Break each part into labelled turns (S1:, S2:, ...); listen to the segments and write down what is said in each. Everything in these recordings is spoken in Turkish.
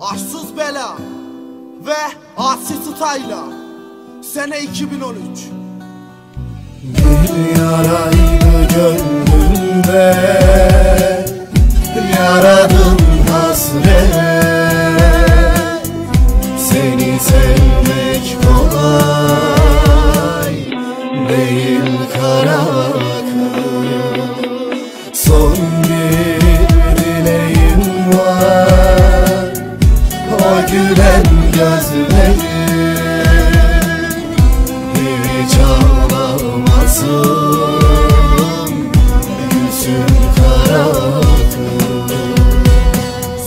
S1: Arsız Bela ve Asi Stayla Sene 2013
S2: Bir yaraydı gönlümde Yaradım hasret. Seni sevmek kolay Değil O gülen gözlerim. Hiç ağlamasın Gülsün kara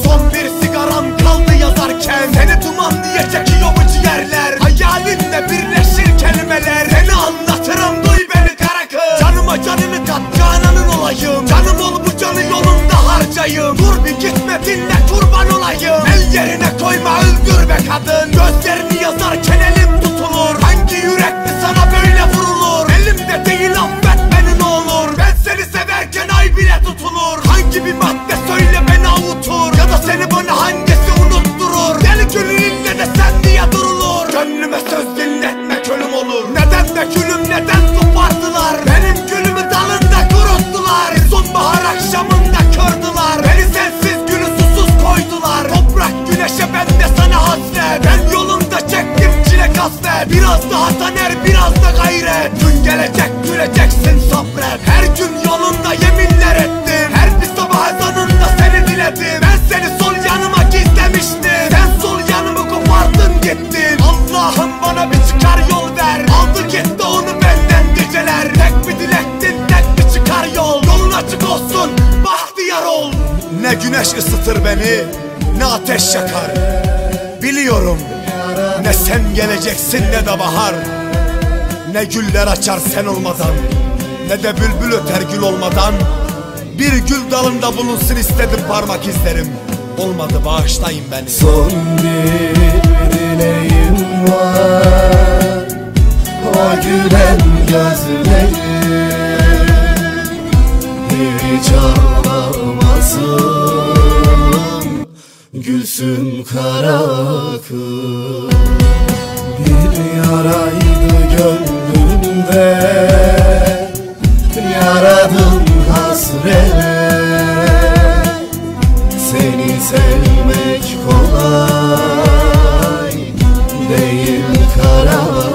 S3: Son bir sigaram kaldı yazarken. Seni duman diye çekiyor bu ciğerler. Hayalinle birleşir kelimeler. Seni anlatırım duy beni kara kız. Canıma canını kat cananın olayım. Canım ol bu canı yolunda harcayım. Dur bir gitme dinle kurban olayım yerine koyma öldür be kadın. Gözlerini yazarken elim tutulur. Hangi yürekli sana böyle vurulur? Elimde değil affetmenin olur. Ben seni severken ay bile tutulur. Hangi bir madde söyle beni avutur. Ya da seni bana hangisi Biraz daha taner biraz da gayret. Gün gelecek güleceksin sabret. Her gün yolunda yeminler ettim. Her bir sabah ezanında seni diledim. Ben seni sol yanıma gizlemiştim. Sen sol yanımı kopardın gittin. Allah'ım bana bir çıkar yol ver. Aldı gitti onu benden geceler. Tek bir dilektin tek bir çıkar yol. Yolun açık olsun bahtiyar ol. Ne güneş ısıtır beni ne ateş yakar. Biliyorum ne sen geleceksin ne de bahar. Ne güller açar sen olmadan Ne de bülbül öter gül olmadan. Bir gül dalında bulunsun istedim parmak izlerim. Olmadı bağışlayın beni.
S2: Son bir Gülsün kara Bir yaraydı gönlümde Yaradım hasret Seni sevmek kolay Değil kara